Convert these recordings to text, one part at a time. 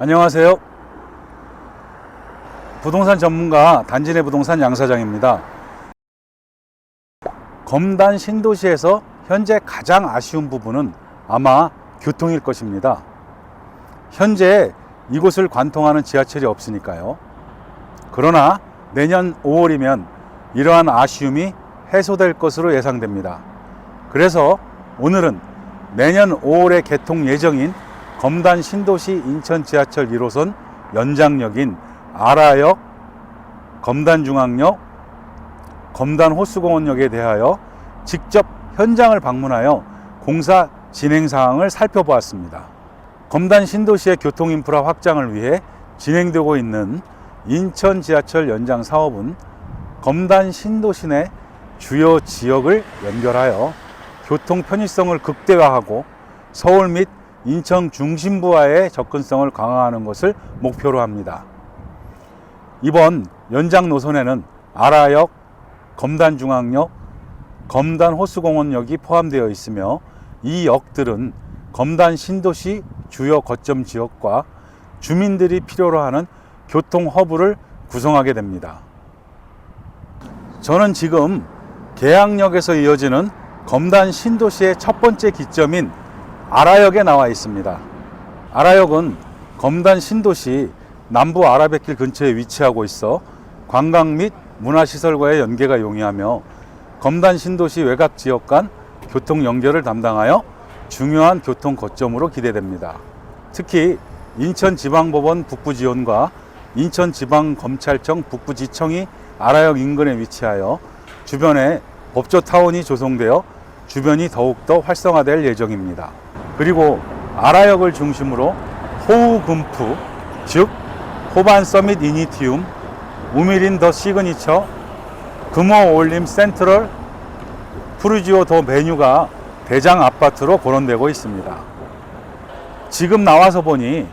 안녕하세요. 부동산 전문가 단진의 부동산 양사장입니다. 검단 신도시에서 현재 가장 아쉬운 부분은 아마 교통일 것입니다. 현재 이곳을 관통하는 지하철이 없으니까요. 그러나 내년 5월이면 이러한 아쉬움이 해소될 것으로 예상됩니다. 그래서 오늘은 내년 5월에 개통 예정인 검단 신도시 인천 지하철 1호선 연장역인 아라역, 검단중앙역, 검단 호수공원역에 대하여 직접 현장을 방문하여 공사 진행 사항을 살펴보았습니다. 검단 신도시의 교통 인프라 확장을 위해 진행되고 있는 인천 지하철 연장 사업은 검단 신도시 내 주요 지역을 연결하여 교통 편의성을 극대화하고 서울 및 인천 중심부와의 접근성을 강화하는 것을 목표로 합니다. 이번 연장 노선에는 아라역, 검단중앙역, 검단호수공원역이 포함되어 있으며 이 역들은 검단 신도시 주요 거점 지역과 주민들이 필요로 하는 교통 허브를 구성하게 됩니다. 저는 지금 계양역에서 이어지는 검단 신도시의 첫 번째 기점인 아라역에 나와 있습니다. 아라역은 검단 신도시 남부 아라뱃길 근처에 위치하고 있어 관광 및 문화시설과의 연계가 용이하며 검단 신도시 외곽 지역 간 교통 연결을 담당하여 중요한 교통 거점으로 기대됩니다. 특히 인천지방법원 북부지원과 인천지방검찰청 북부지청이 아라역 인근에 위치하여 주변에 법조타운이 조성되어 주변이 더욱더 활성화될 예정입니다. 그리고 아라역을 중심으로 호우금프, 즉 호반 서밋 이니티움, 우미린 더 시그니처, 금호 올림 센트럴, 푸르지오 더 메뉴가 대장 아파트로 거론되고 있습니다. 지금 나와서 보니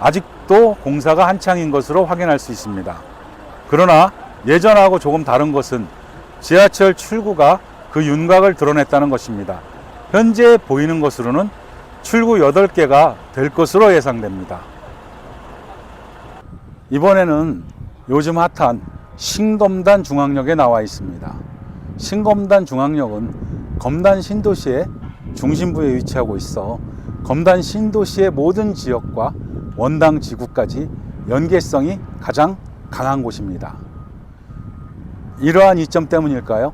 아직도 공사가 한창인 것으로 확인할 수 있습니다. 그러나 예전하고 조금 다른 것은 지하철 출구가 그 윤곽을 드러냈다는 것입니다. 현재 보이는 것으로는 출구 8개가 될 것으로 예상됩니다. 이번에는 요즘 핫한 신검단 중앙역에 나와 있습니다. 신검단 중앙역은 검단 신도시의 중심부에 위치하고 있어 검단 신도시의 모든 지역과 원당 지구까지 연계성이 가장 강한 곳입니다. 이러한 이점 때문일까요?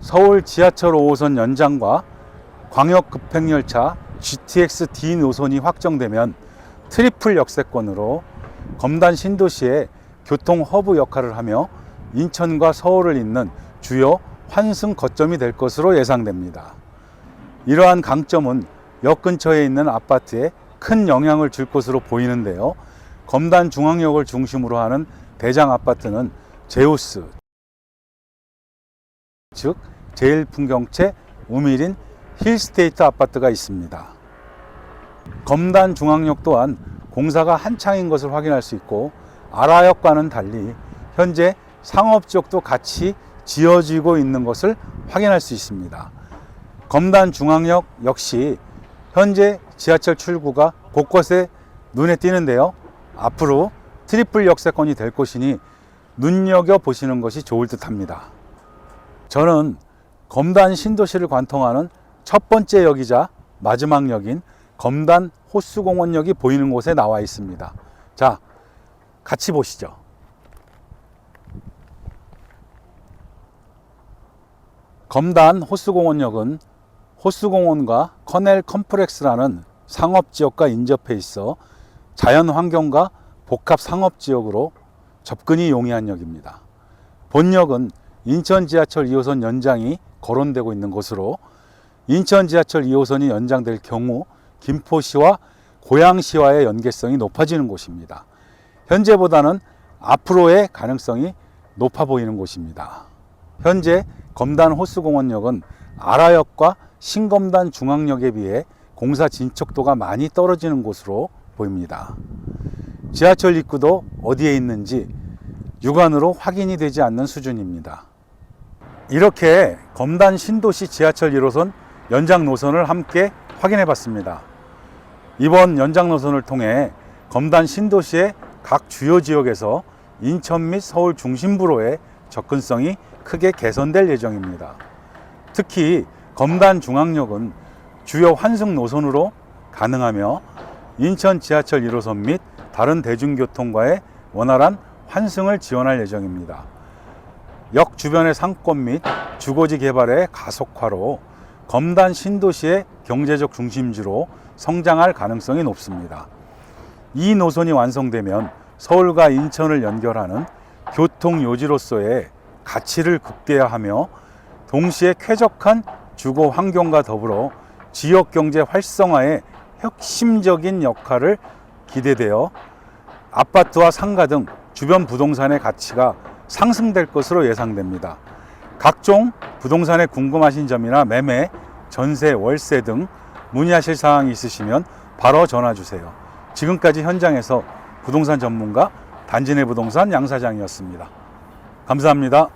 서울 지하철 5호선 연장과 광역 급행열차 GTX D 노선이 확정되면 트리플 역세권으로 검단 신도시의 교통 허브 역할을 하며 인천과 서울을 잇는 주요 환승 거점이 될 것으로 예상됩니다. 이러한 강점은 역 근처에 있는 아파트에 큰 영향을 줄 것으로 보이는데요. 검단 중앙역을 중심으로 하는 대장 아파트는 제우스, 즉 제일 풍경채 우밀인 힐스테이트 아파트가 있습니다. 검단 중앙역 또한 공사가 한창인 것을 확인할 수 있고 아라역과는 달리 현재 상업 지역도 같이 지어지고 있는 것을 확인할 수 있습니다. 검단 중앙역 역시 현재 지하철 출구가 곳곳에 눈에 띄는데요. 앞으로 트리플 역세권이 될 것이니 눈여겨 보시는 것이 좋을 듯 합니다. 저는 검단 신도시를 관통하는 첫 번째 역이자 마지막 역인 검단 호수공원역이 보이는 곳에 나와 있습니다. 자, 같이 보시죠. 검단 호수공원역은 호수공원과 커넬 컴플렉스라는 상업지역과 인접해 있어 자연 환경과 복합 상업지역으로 접근이 용이한 역입니다. 본역은 인천 지하철 2호선 연장이 거론되고 있는 곳으로 인천 지하철 2호선이 연장될 경우 김포시와 고양시와의 연계성이 높아지는 곳입니다. 현재보다는 앞으로의 가능성이 높아 보이는 곳입니다. 현재 검단 호수공원역은 아라역과 신검단 중앙역에 비해 공사 진척도가 많이 떨어지는 곳으로 보입니다. 지하철 입구도 어디에 있는지 육안으로 확인이 되지 않는 수준입니다. 이렇게 검단 신도시 지하철 1호선 연장 노선을 함께 확인해 봤습니다. 이번 연장 노선을 통해 검단 신도시의 각 주요 지역에서 인천 및 서울 중심부로의 접근성이 크게 개선될 예정입니다. 특히 검단 중앙역은 주요 환승 노선으로 가능하며 인천 지하철 1호선 및 다른 대중교통과의 원활한 환승을 지원할 예정입니다. 역 주변의 상권 및 주거지 개발의 가속화로 검단 신도시의 경제적 중심지로 성장할 가능성이 높습니다. 이 노선이 완성되면 서울과 인천을 연결하는 교통 요지로서의 가치를 극대화하며 동시에 쾌적한 주거 환경과 더불어 지역 경제 활성화에 혁심적인 역할을 기대되어 아파트와 상가 등 주변 부동산의 가치가 상승될 것으로 예상됩니다. 각종 부동산에 궁금하신 점이나 매매, 전세, 월세 등 문의하실 사항이 있으시면 바로 전화 주세요. 지금까지 현장에서 부동산 전문가 단지내 부동산 양 사장이었습니다. 감사합니다.